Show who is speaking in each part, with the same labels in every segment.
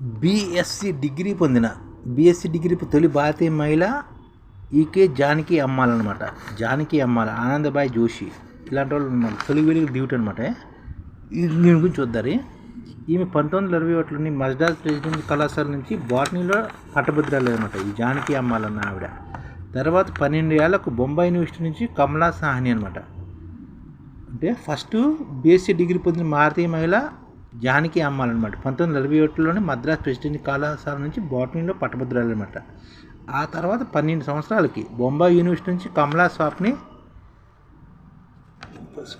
Speaker 1: BSc degree పొందిన BSc degree తొలి భారతీయ మహిళ ఈకే జానకి అమ్మాలన్నమాట. జానకి అమ్మాల ఆనందబాయ్ జోషి. ఇలాంటి వాళ్ళు ఉన్నారు తొలి వెలుగు డ్యూటీ అనమాట దీని గురించి చూద్దారు ఈమె పంతొమ్మిది వందల ఇరవై ఒకటిలోని మజ్డాస్ ప్రెసిడెంట్ కళాశాల నుంచి బాటనీలో పట్టభద్రాలు అనమాట ఈ జానకి అమ్మాలన్న ఆవిడ. తర్వాత పన్నెండు ఏళ్ళకు బొంబాయి యూనివర్సిటీ నుంచి కమలా సాహ్ని అనమాట అంటే ఫస్ట్ బీఎస్సీ డిగ్రీ పొందిన భారతీయ మహిళ జానకి అమ్మాలన్నమాట. పంతొమ్మిది వందల ఇరవై ఒకటిలోనే మద్రాస్ ప్రెసిడెంట్ కళాశాల నుంచి బాటనీలో పట్టభద్రాలన్నమాట. ఆ తర్వాత పన్నెండు సంవత్సరాలకి బొంబాయి యూనివర్సిటీ నుంచి కమలా స్వాప్ని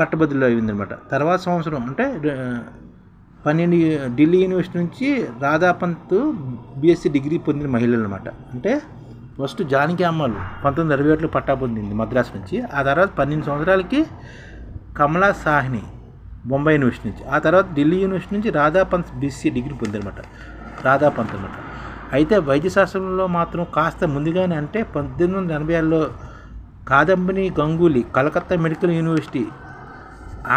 Speaker 1: పట్టభద్రులు అయిందనమాట తర్వాత సంవత్సరం అంటే పన్నెండు ఢిల్లీ యూనివర్సిటీ నుంచి రాధాపంత్ బీఎస్సీ డిగ్రీ పొందిన మహిళలు అనమాట అంటే ఫస్ట్ జానకి అమ్మాలు పంతొమ్మిది అరవై ఒకటిలో పట్టా పొందింది మద్రాసు నుంచి. ఆ తర్వాత పన్నెండు సంవత్సరాలకి కమలా సాహ్ని బొంబాయి యూనివర్సిటీ నుంచి. ఆ తర్వాత ఢిల్లీ యూనివర్సిటీ నుంచి రాధాపంత్ బీసీ డిగ్రీ పొందనమాట రాధాపంత్ అనమాట అయితే వైద్యశాస్త్రంలో మాత్రం కాస్త ముందుగానే అంటే పద్దెనిమిది వందల ఎనభై ఆరులో Kadambini Ganguly Calcutta medical university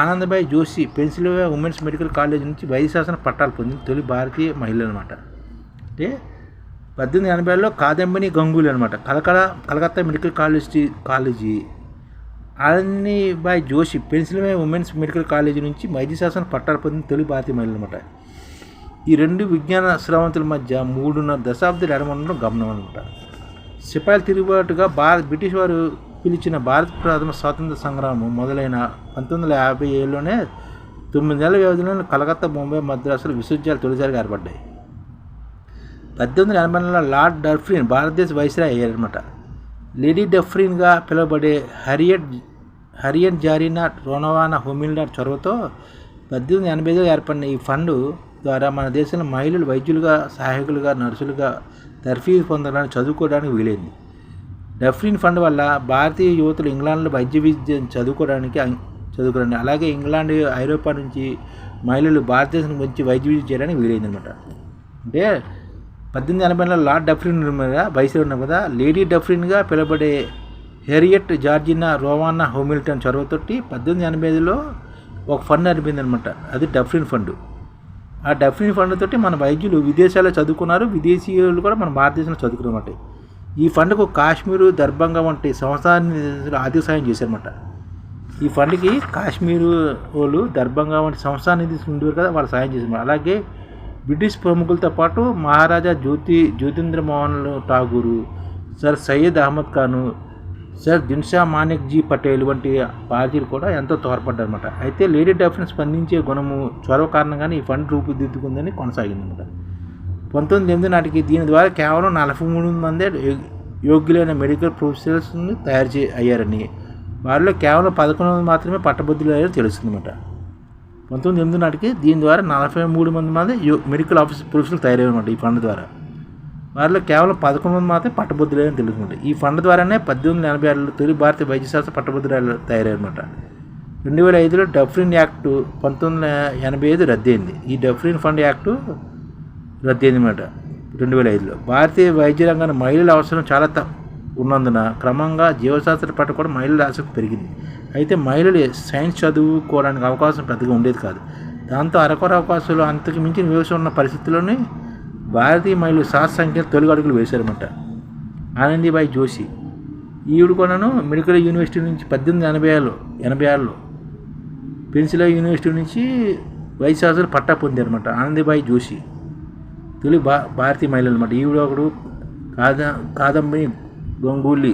Speaker 1: Anandibai Joshi Pennsylvania women's medical college నుంచి వైద్యశాస్త్రం పట్టాలు పొందిన తొలి భారతీయ మహిళ అనమాట అంటే పద్దెనిమిది ఎనభైలో కాదంబని గంగూలీ అనమాట Kalakada Calcutta medical college college Anandibai Joshi Pennsylvania women's medical college నుంచి వైద్యశాస్త్ర పట్టాలు పొందిన తొలి భారతీయ మహిళ అనమాట ఈ రెండు విజ్ఞాన శ్రవంతుల మధ్య మూడున్నర దశాబ్దాలు ఎడమనడం గమనం అనమాట సిపాయిల తిరుగుబాటుగా భారత్ బ్రిటిష్ వారు పిలిచిన భారత ప్రథమ స్వాతంత్ర సంగ్రామం మొదలైన పంతొమ్మిది వందల యాభై ఏడులోనే తొమ్మిది నెలల వ్యవధిలో కలకత్తా ముంబై మద్రాసులో విశ్వవిద్యాలయాలు తొలిసారిగా ఏర్పడ్డాయి. పద్దెనిమిది వందల ఎనభై నెలలో లార్డ్ డర్ఫ్రిన్ భారతదేశ వైస్రాయ్ అయ్యారనమాట లేడీ డఫ్రిన్గా పిలువబడే హరియట్ హరియట్ జారీనా రోనవానా హోమిల్నాట్ చొరవతో పద్దెనిమిది ఎనభైలో ఏర్పడిన ఈ ఫండ్ ద్వారా మన దేశంలో మహిళలు వైద్యులుగా సహాయకులుగా నర్సులుగా తర్ఫీదు పొందడానికి చదువుకోవడానికి వీలైంది. డఫ్రిన్ ఫండ్ వల్ల భారతీయ యువతులు ఇంగ్లాండ్లో వైద్య విద్య చదువుకోవడానికి చదువుకోవడానికి అలాగే ఇంగ్లాండ్ ఐరోపా నుంచి మహిళలు భారతదేశం నుంచి వైద్య విద్య చేయడానికి వీలైంది అనమాట అంటే పద్దెనిమిది ఎనభైలో లార్డ్ డఫ్రిన్ మీద వయసులో కదా లేడీ డఫ్రిన్గా పిలబడే హెరియట్ జార్జినా రోవానా హోమిల్టన్ చొరవతోటి పద్దెనిమిది ఎనభై ఐదులో ఒక ఫండ్ అనిపింది అనమాట అది డఫ్రిన్ ఫండ్. ఆ డఫ్రిన్ ఫండ్ తోటి మన వైద్యులు విదేశాల్లో చదువుకున్నారు విదేశీయులు కూడా మన భారతదేశంలో చదువుకున్నమాట ఈ ఫండ్కు కాశ్మీరు దర్భంగా వంటి సంస్థాన్ని ఆర్థిక సాయం చేశారన్నమాట. ఈ ఫండ్కి కాశ్మీరు వాళ్ళు దర్భంగా వంటి సంస్థాన ఉండేవారు కదా వాళ్ళు సాయం చేశారు అలాగే బ్రిటిష్ ప్రముఖులతో పాటు మహారాజా జ్యోతి జ్యోతింద్ర మోహన్ ఠాగూరు సర్ సయ్యద్ అహ్మద్ ఖాను సర్ దిన్షా మాణిక్ జీ పటేల్ వంటి భారతీయులు కూడా ఎంతో తోడ్పడ్డారనమాట అయితే లేడీ డెఫరెన్స్ స్పందించే గుణము చొరవ కారణంగానే ఈ ఫండ్ రూపుదిద్దుకుందని కొనసాగిందనమాట పంతొమ్మిది ఎనిమిది నాటికి దీని ద్వారా కేవలం నలభై మూడు మందే యోగ్యులైన మెడికల్ ప్రొఫెషనల్స్ని తయారు చే అయ్యారని. వారిలో కేవలం పదకొండు మంది మాత్రమే పట్టబుద్ధులు అయ్యారని తెలుస్తుందన్నమాట. పంతొమ్మిది ఎనిమిది నాటికి దీని ద్వారా నలభై మూడు మంది మంది యో మెడికల్ ఆఫీస్ ప్రొఫెషనల్ తయారయ్యారన్నమాట ఈ ఫండ్ ద్వారా. వారిలో కేవలం పదకొండు మంది మాత్రమే పట్టభద్రులని తెలుసుకుంటారు ఈ ఫండ్ ద్వారానే పద్దెనిమిది వందల ఎనభై ఆరులో తొలి భారతీయ వైద్యశాస్త్ర పట్టభద్రులు తయారయ్యారన్నమాట. రెండు వేల ఐదులో డఫ్రిన్ యాక్టు పంతొమ్మిది వందల ఎనభై ఐదు రద్దయింది. ఈ డఫ్రిన్ ఫండ్ యాక్టు రద్దయింది అనమాట రెండు వేల ఐదులో. భారతీయ వైద్య రంగాన్ని మహిళల అవసరం చాలా ఉన్నందున క్రమంగా జీవశాస్త్ర పట్ల కూడా మహిళల ఆసక్తి పెరిగింది. అయితే మహిళలు సైన్స్ చదువుకోవడానికి అవకాశం పెద్దగా ఉండేది కాదు. దాంతో అరకొర అవకాశాలు అంతకు మించిన వ్యవసాయం ఉన్న పరిస్థితుల్లోనే భారతీయ మహిళలు శాస్త్ర సంఖ్యలో తొలి అడుగులు వేశారన్నమాట. ఆనందీబాయి జోషి. ఈవిడ కూడాను మెడికల్ యూనివర్సిటీ నుంచి పద్దెనిమిది ఎనభై ఆరులో ఎనభై ఆరులో పెన్సిలా యూనివర్సిటీ నుంచి వైద్యశాస్త్రం పట్టా పొందారన్నమాట ఆనందీబాయి జోషి. తొలి భా భారతీయ మహిళలు అనమాట ఈవిడ ఒకడు కాద కాదంబరి గంగూలీ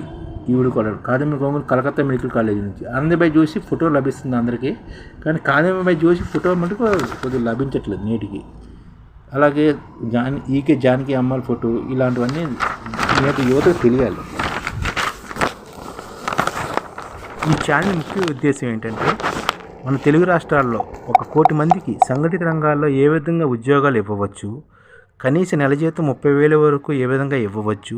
Speaker 1: ఈవిడ కూడా కాదమ్మ గంగూలీ కలకత్తా మెడికల్ కాలేజ్ నుంచి. ఆనందబాయి జోషి ఫోటో లభిస్తుంది అందరికీ. కానీ కాదంబరిబాయి జోషి ఫోటో మటుకు కొద్దిగా లభించట్లేదు నేటికి. అలాగే జాన్ ఈకే జానకి అమ్మాయిల ఫోటో ఇలాంటివన్నీ నేటి యువతకు తెలియాలి. ఈ ఛానల్ ముఖ్య ఉద్దేశం ఏంటంటే మన తెలుగు రాష్ట్రాల్లో ఒక కోటి మందికి సంఘటిత రంగాల్లో ఏ విధంగా ఉద్యోగాలు ఇవ్వవచ్చు కనీస నెల జీతం ముప్పై వేల వరకు ఏ విధంగా ఇవ్వవచ్చు